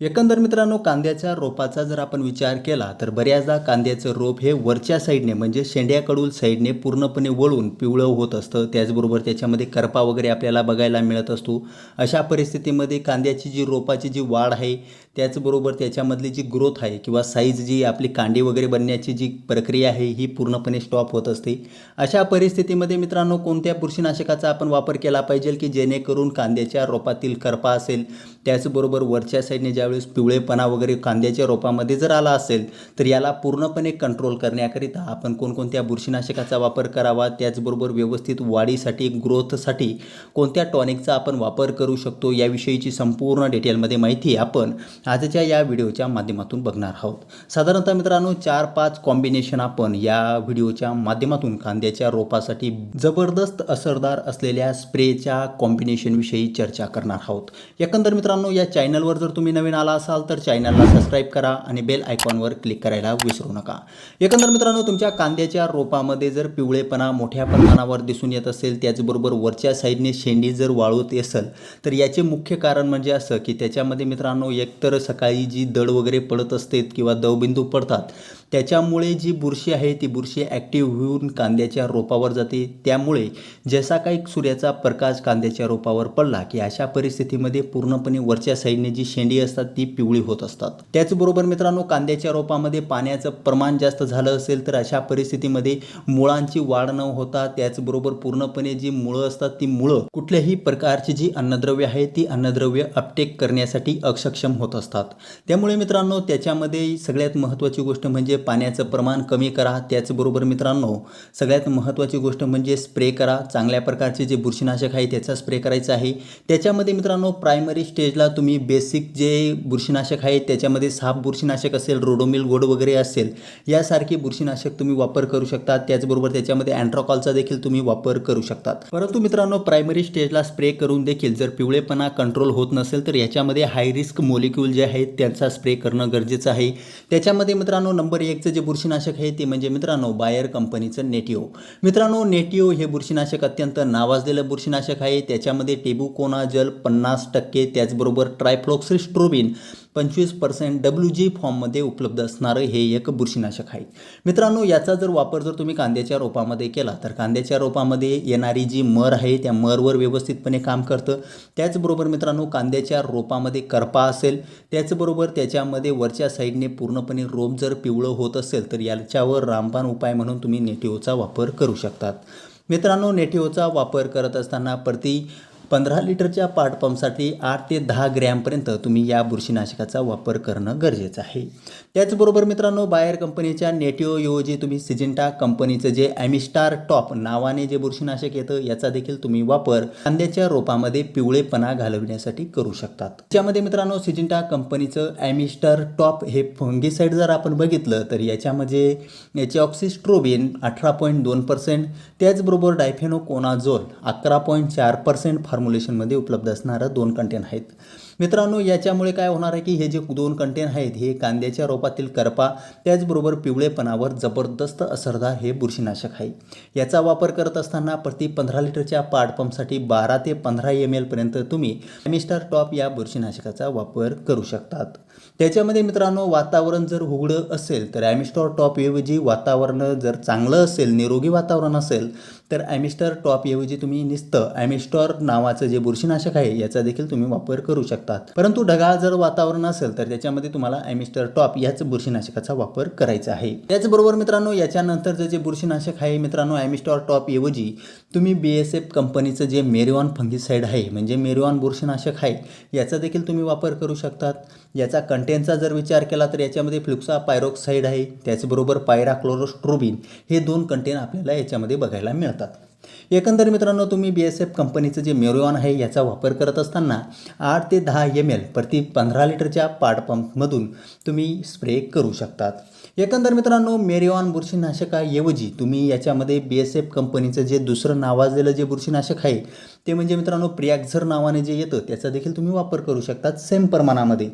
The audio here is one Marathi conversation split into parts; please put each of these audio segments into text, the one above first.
एकंदर मित्रांनो कांद्याच्या रोपाचा जर आपण विचार केला तर बऱ्याचदा कांद्याचं रोप हे वरच्या साईडने म्हणजे शेंड्याकडून साईडने पूर्णपणे वळून पिवळं होत असतं. त्याचबरोबर त्याच्यामध्ये करपा वगैरे आपल्याला बघायला मिळत असतो. अशा परिस्थितीमध्ये कांद्याची जी रोपाची जी वाढ आहे त्याचबरोबर त्याच्यामधली जी ग्रोथ आहे किंवा साईज जी आपली कांडी वगैरे बनण्याची जी प्रक्रिया आहे ही पूर्णपणे स्टॉप होत असते. अशा परिस्थितीमध्ये मित्रांनो कोणत्या बुरशीनाशकाचा आपण वापर केला पाहिजे की जेणेकरून कांद्याच्या रोपातील करपा असेल? त्याचबरोबर वरच्या साईडने ज्यावेळेस पिवळेपणा वगैरे कांद्याच्या रोपामध्ये जर आला असेल तर याला पूर्णपणे कंट्रोल करण्याकरिता आपण कोणकोणत्या बुरशीनाशकाचा वापर करावा? त्याचबरोबर व्यवस्थित वाढीसाठी ग्रोथसाठी कोणत्या टॉनिकचा आपण वापर करू शकतो? याविषयीची संपूर्ण डिटेलमध्ये माहिती आपण आजच्या या व्हिडिओच्या माध्यमातून बघणार आहोत. साधारणतः मित्रांनो चार पाच कॉम्बिनेशन आपण या व्हिडिओच्या माध्यमातून कांद्याच्या रोपासाठी जबरदस्त असरदार असलेल्या स्प्रेच्या कॉम्बिनेशनविषयी चर्चा करणार आहोत. एकंदर मित्रांनो या चॅनलवर जर तुम्ही नवीन आला असाल तर चॅनलला सबस्क्राईब करा आणि बेल आयकॉनवर क्लिक करायला विसरू नका. एकंदर मित्रांनो तुमच्या कांद्याच्या रोपामध्ये जर पिवळेपणा मोठ्या प्रमाणावर दिसून येत असेल त्याचबरोबर वरच्या साईडने शेंडी जर वाळवत असेल तर याचे मुख्य कारण म्हणजे असं की त्याच्यामध्ये मित्रांनो एकतर सकाळी जी दड वगैरे पडत असते किंवा दवबिंदू पडतात त्याच्यामुळे जी बुरशी आहे ती बुरशी ॲक्टिव्ह होऊन कांद्याच्या रोपावर जाते. त्यामुळे जसा काही सूर्याचा प्रकाश कांद्याच्या रोपावर पडला की अशा परिस्थितीमध्ये पूर्णपणे वरच्या साईडने जी शेंडी असतात ती पिवळी होत असतात. त्याचबरोबर मित्रांनो कांद्याच्या रोपामध्ये पाण्याचं प्रमाण जास्त झालं असेल तर अशा परिस्थितीमध्ये मुळांची वाढ न होता त्याचबरोबर पूर्णपणे जी मुळं असतात ती मुळं कुठल्याही प्रकारची जी अन्नद्रव्य आहे ती अन्नद्रव्य अपटेक करण्यासाठी अक्षक्षम होत असतात. त्यामुळे मित्रांनो त्याच्यामध्ये सगळ्यात महत्त्वाची गोष्ट म्हणजे पाण्याचं प्रमाण कमी करा. त्याचबरोबर मित्रांनो सगळ्यात महत्त्वाची गोष्ट म्हणजे स्प्रे करा. चांगल्या प्रकारचे जे बुरशीनाशक आहे त्याचा स्प्रे करायचा आहे. त्याच्यामध्ये मित्रांनो प्रायमरी स्टेजला तुम्ही बेसिक जे बुरशीनाशक आहे त्याच्यामध्ये साप बुरशीनाशक असेल रोडोमिल गोड वगैरे असेल यासारखी बुरशीनाशक तुम्ही वापर करू शकता त्याचबरोबर त्याच्यामध्ये अँट्रॉकॉलचा देखील तुम्ही वापर करू शकतात. परंतु मित्रांनो प्रायमरी स्टेजला स्प्रे करून देखील जर पिवळेपणा कंट्रोल होत नसेल तर याच्यामध्ये हाय रिस्क मोलिक्यूल जे आहेत त्यांचा स्प्रे करणं गरजेचं आहे. त्याच्यामध्ये मित्रांनो नंबर एकचं जे बुरशीनाशक आहे ते म्हणजे मित्रांनो बायर कंपनीचं नेटिओ. मित्रांनो नेटिओ हे बुरशीनाशक अत्यंत नावाजलेलं बुरशीनाशक आहे. त्याच्यामध्ये टेबुकोना जल पन्नास टक्के त्याचबरोबर ट्रायफ्लॉक्सिस्ट्रोबिन पंचवीस पर्सेंट डब्ल्यू जी फॉर्ममध्ये उपलब्ध असणारं हे एक बुरशीनाशक आहे. मित्रांनो याचा जर वापर जर तुम्ही कांद्याच्या रोपामध्ये केला तर कांद्याच्या रोपामध्ये येणारी जी मर आहे त्या मरवर व्यवस्थितपणे काम करतं. त्याचबरोबर मित्रांनो कांद्याच्या रोपामध्ये करपा असेल त्याचबरोबर त्याच्यामध्ये वरच्या साईडने पूर्णपणे रोप जर पिवळं होत असेल तर याच्यावर रामबाण उपाय म्हणून तुम्ही नेटिओचा वापर करू शकतात. मित्रांनो नेटिओचा वापर करत असताना प्रति पंधरा लिटरच्या पाटपंपसाठी आठ ते दहा ग्रॅमपर्यंत तुम्ही या बुरशीनाशकाचा वापर करणं गरजेचं आहे. त्याचबरोबर मित्रांनो बायर कंपनीच्या नेटिओऐवजी तुम्ही सिजिंटा कंपनीचं जे ॲमिस्टार टॉप नावाने जे बुरशीनाशक येतं याचा देखील तुम्ही वापर कांद्याच्या रोपामध्ये पिवळेपणा घालवण्यासाठी करू शकतात. त्याच्यामध्ये मित्रांनो सिजिंटा कंपनीचं ॲमिस्टार टॉप हे फंगीसाईड जर आपण बघितलं तर याच्यामध्ये याचे ऑक्सिस्ट्रोबिन अठरा पॉईंट दोन पर्सेंट त्याचबरोबर डायफेनोकोनाझोल अकरा पॉईंट चार पर्सेंट फॉर्म्युलेशनमध्ये उपलब्ध असणारा दोन कंटेन आहेत. मित्रांनो याच्यामुळे काय होणार आहे की हे जे दोन कंटेन आहेत हे कांद्याच्या रोपातील करपा त्याचबरोबर पिवळेपणावर जबरदस्त असरदार हे बुरशीनाशक आहे. याचा वापर करत असताना प्रति पंधरा लिटरच्या पार्ट बारा ते पंधरा एम एलपर्यंत तुम्ही मिस्टर टॉप या बुरशीनाशकाचा वापर करू शकतात. त्याच्यामध्ये मित्रांनो वातावरण जर हुगडं असेल तर ॲमिस्टॉर टॉपऐवजी वातावरण जर चांगलं असेल निरोगी वातावरण असेल तर ॲमिस्टर टॉपऐवजी तुम्ही निस्त ॲमिस्टॉर नावाचं जे बुरशीनाशक आहे याचा देखील तुम्ही वापर करू शकता. शकतात परंतु ढगाळ जर वातावरण असेल तर त्याच्यामध्ये तुम्हाला ॲमिस्टर टॉप याच बुरशीनाशकाचा वापर करायचा आहे. त्याचबरोबर मित्रांनो याच्यानंतरचं जे बुरशीनाशक आहे मित्रांनो ॲमिस्टॉर टॉप ऐवजी तुम्ही बी एस एफ कंपनीचं जे मेरिऑन फंगिसाईड आहे म्हणजे मेरिऑन बुरशीनाशक आहे याचा देखील तुम्ही वापर करू शकतात. याचा कंटेनचा जर विचार केला तर याच्यामध्ये फ्लुक्सा पायरोक्साईड आहे त्याचबरोबर पायराक्लोरोस्ट्रोबिन हे दोन कंटेन आपल्याला याच्यामध्ये बघायला मिळतात. एकंदर मित्रांनो तुम्ही बी एस एफ कंपनीचं जे मेरिऑन आहे याचा वापर करत असताना आठ ते दहा एम एल प्रति पंधरा लिटरच्या पाटपंपमधून तुम्ही स्प्रे करू शकतात. एकंदर मित्रांनो मेरिऑन बुरशीनाशकाऐवजी तुम्ही याच्यामध्ये बी एस एफ कंपनीचं जे दुसरं नावाजलेलं जे बुरशीनाशक आहे ते म्हणजे मित्रांनो प्रियाक्झर नावाने जे येतं त्याचा देखील तुम्ही वापर करू शकतात सेम प्रमाणामध्ये.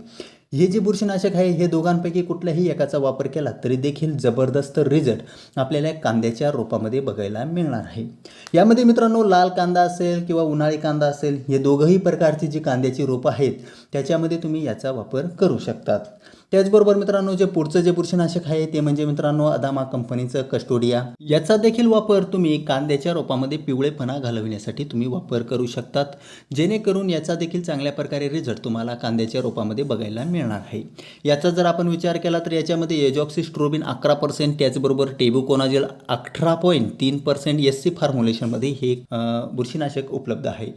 हे जे बुरशीनाशक आहे हे दोघांपैकी कुठल्याही एकाचा वापर केला तरी देखील जबरदस्त रिझल्ट आपल्याला कांद्याच्या रोपामध्ये बघायला मिळणार आहे. यामध्ये मित्रांनो लाल कांदा असेल किंवा उन्हाळी कांदा असेल हे दोघंही प्रकारची जी कांद्याची रोपं आहेत त्याच्यामध्ये तुम्ही याचा वापर करू शकतात. त्याचबरोबर मित्रांनो जे पुढचं जे बुरशीनाशक आहे ते म्हणजे मित्रांनो अदामा कंपनीचं कस्टोडिया. याचा देखील वापर तुम्ही कांद्याच्या रोपामध्ये पिवळेपणा घालवण्यासाठी तुम्ही वापर करू शकतात. जेणेकरून याचा देखील चांगल्या प्रकारे रिझल्ट तुम्हाला कांद्याच्या रोपामध्ये बघायला मिळणार आहे. याचा जर आपण विचार केला तर याच्यामध्ये एजॉक्सिस्ट्रोबिन अकरा पर्सेंट त्याचबरोबर टेबुकोनाजेल अठरा पॉईंट तीन पर्सेंट एस सी फॉर्म्युलेशनमध्ये हे बुरशीनाशक उपलब्ध आहे.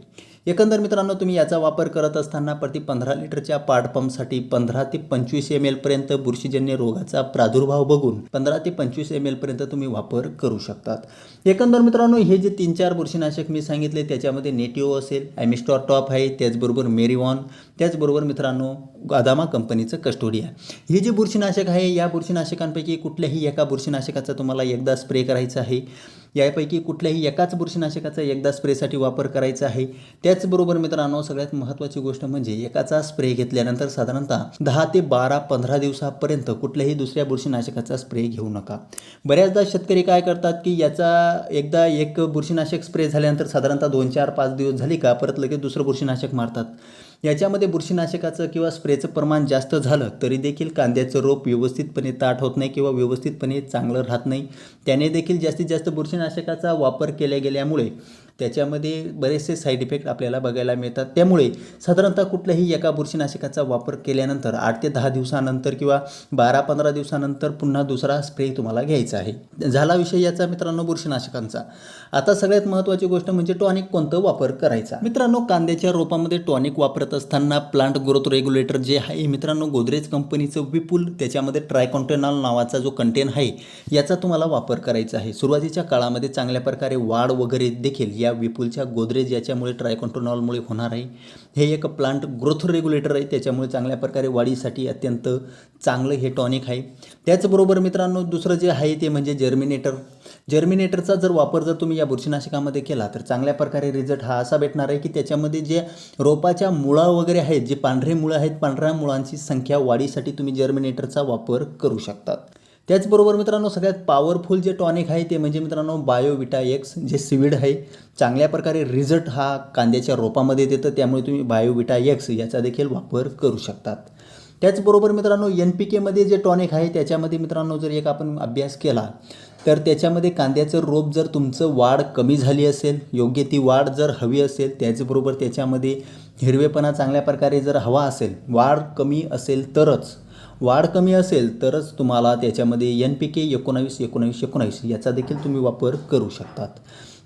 एकंदर मित्रांनो तुम्ही याचा वापर करत असताना प्रति पंधरा लिटरच्या पाडपंपसाठी पंधरा ते पंचवीस एम एलपर्यंत बुरशीजन्य रोगाचा प्रादुर्भाव बघून पंधरा ते पंचवीस एम एलपर्यंत तुम्ही वापर करू शकतात. एकंदर मित्रांनो हे जे तीन चार बुरशीनाशक मी सांगितले त्याच्यामध्ये नेटिओ असेल ॲमिस्टॉर टॉप आहे त्याचबरोबर मेरिवॉन त्याचबरोबर मित्रांनो गादामा कंपनीचं कस्टोडिया. हे जे बुरशीनाशक आहे या बुरशीनाशकांपैकी कुठल्याही एका बुरशीनाशकाचा तुम्हाला एकदा स्प्रे करायचा आहे. यापैकी कुठल्याही एकाच बुरशीनाशकाचा एकदा स्प्रेसाठी वापर करायचा आहे. त्याचबरोबर मित्रांनो सगळ्यात महत्त्वाची गोष्ट म्हणजे एकाचा स्प्रे घेतल्यानंतर साधारणतः दहा ते बारा पंधरा दिवसापर्यंत कुठल्याही दुसऱ्या बुरशीनाशकाचा स्प्रे घेऊ नका. बऱ्याचदा शेतकरी काय करतात की याचा एकदा एक बुरशीनाशक स्प्रे झाल्यानंतर साधारणतः दोन चार पाच दिवस झाली का परत लगेच दुसरं बुरशीनाशक मारतात. याच्यामध्ये बुरशीनाशकाचं किंवा स्प्रेचं प्रमाण जास्त झालं तरी देखील कांद्याचं रोप व्यवस्थितपणे ताट होत नाही किंवा व्यवस्थितपणे चांगलं राहत नाही. त्याने देखील जास्तीत जास्त बुरशीनाशकाचा वापर केल्या गेल्यामुळे त्याच्यामध्ये बरेचसे साईड इफेक्ट आपल्याला बघायला मिळतात. त्यामुळे साधारणतः कुठल्याही एका बुरशीनाशकाचा वापर केल्यानंतर आठ ते दहा दिवसानंतर किंवा बारा पंधरा दिवसानंतर पुन्हा दुसरा स्प्रे तुम्हाला घ्यायचा आहे. झाला विषय याचा मित्रांनो बुरशीनाशकांचा. आता सगळ्यात महत्त्वाची गोष्ट म्हणजे टॉनिक कोणतं वापर करायचा? मित्रांनो कांद्याच्या रोपामध्ये टॉनिक वापरत असताना प्लांट ग्रोथ रेग्युलेटर जे आहे मित्रांनो गोदरेज कंपनीचं विपुल त्याच्यामध्ये ट्रायकॉन्टेनॉल नावाचा जो कंटेन आहे याचा तुम्हाला वापर करायचा आहे. सुरुवातीच्या काळामध्ये चांगल्या प्रकारे वाढ वगैरे देखील या या विपुलच्या गोदरेज याच्यामुळे ट्रायकॉन्ट्रोनॉलमुळे होणार आहे. हे एक प्लांट ग्रोथ रेग्युलेटर आहे. त्याच्यामुळे चांगल्या प्रकारे वाढीसाठी अत्यंत चांगलं हे टॉनिक आहे. त्याचबरोबर मित्रांनो दुसरं जे आहे ते म्हणजे जर्मिनेटर. जर्मिनेटरचा जर वापर जर तुम्ही या बुरशीनाशकामध्ये केला तर चांगल्या प्रकारे रिझल्ट हा असा भेटणार आहे की त्याच्यामध्ये जे रोपाच्या मुळा वगैरे आहेत जे पांढरे मुळं आहेत पांढऱ्या मुळांची संख्या वाढीसाठी तुम्ही जर्मिनेटरचा वापर करू शकतात त्याचबरोबर मित्रांनो सगळ्यात पॉवरफुल जे टॉनिक आहे ते म्हणजे मित्रांनो बायोविटा एक्स जे सिविड आहे चांगल्या प्रकारे रिझल्ट हा कांद्याच्या रोपामध्ये देतं. त्यामुळे तुम्ही बायोविटा एक्स याचा देखील वापर करू शकतात. त्याचबरोबर मित्रांनो एन पी केमध्ये जे टॉनिक आहे त्याच्यामध्ये मित्रांनो जर एक आपण अभ्यास केला तर त्याच्यामध्ये कांद्याचं रोप जर तुमचं वाढ कमी झाली असेल योग्य ती वाढ जर हवी असेल त्याचबरोबर त्याच्यामध्ये हिरवेपणा चांगल्या प्रकारे जर हवा असेल वाढ कमी असेल तरच वाढ कमी असेल तरच तुम्हाला त्याच्यामध्ये एन पी के एकोणावीस एकोणावीस एकोणावीस याचा देखील तुम्ही वापर करू शकतात.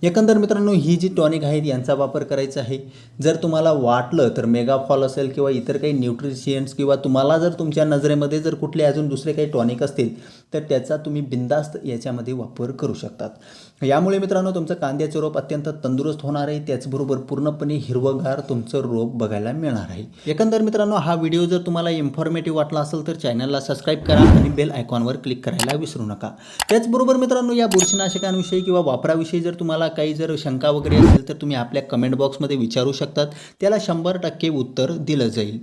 एकंदर मित्रांनो ही जी टॉनिक आहेत यांचा वापर करायचा आहे. जर तुम्हाला वाटलं तर मेगाफॉल असेल किंवा इतर काही न्यूट्रिशियन्स किंवा तुम्हाला जर तुमच्या नजरेमध्ये जर कुठले अजून दुसरे काही टॉनिक असतील तर त्याचा तुम्ही बिंदास्त याच्यामध्ये वापर करू शकतात. यामुळे मित्रांनो तुमचं कांद्याचं रोप अत्यंत तंदुरुस्त होणार आहे. त्याचबरोबर पूर्णपणे हिरवंगार तुमचं रोप बघायला मिळणार आहे. एकंदर मित्रांनो हा व्हिडिओ जर तुम्हाला इन्फॉर्मेटिव्ह वाटला असेल तर चॅनलला सबस्क्राईब करा आणि बेल आयकॉनवर क्लिक करायला विसरू नका. त्याचबरोबर मित्रांनो या बुरशीनाशकांविषयी किंवा वापराविषयी जर तुम्हाला काही जर शंका वगैरे असेल तर तुम्ही आपल्या कमेंट बॉक्समध्ये विचारू शकतात. त्याला शंभर टक्के उत्तर दिलं जाईल.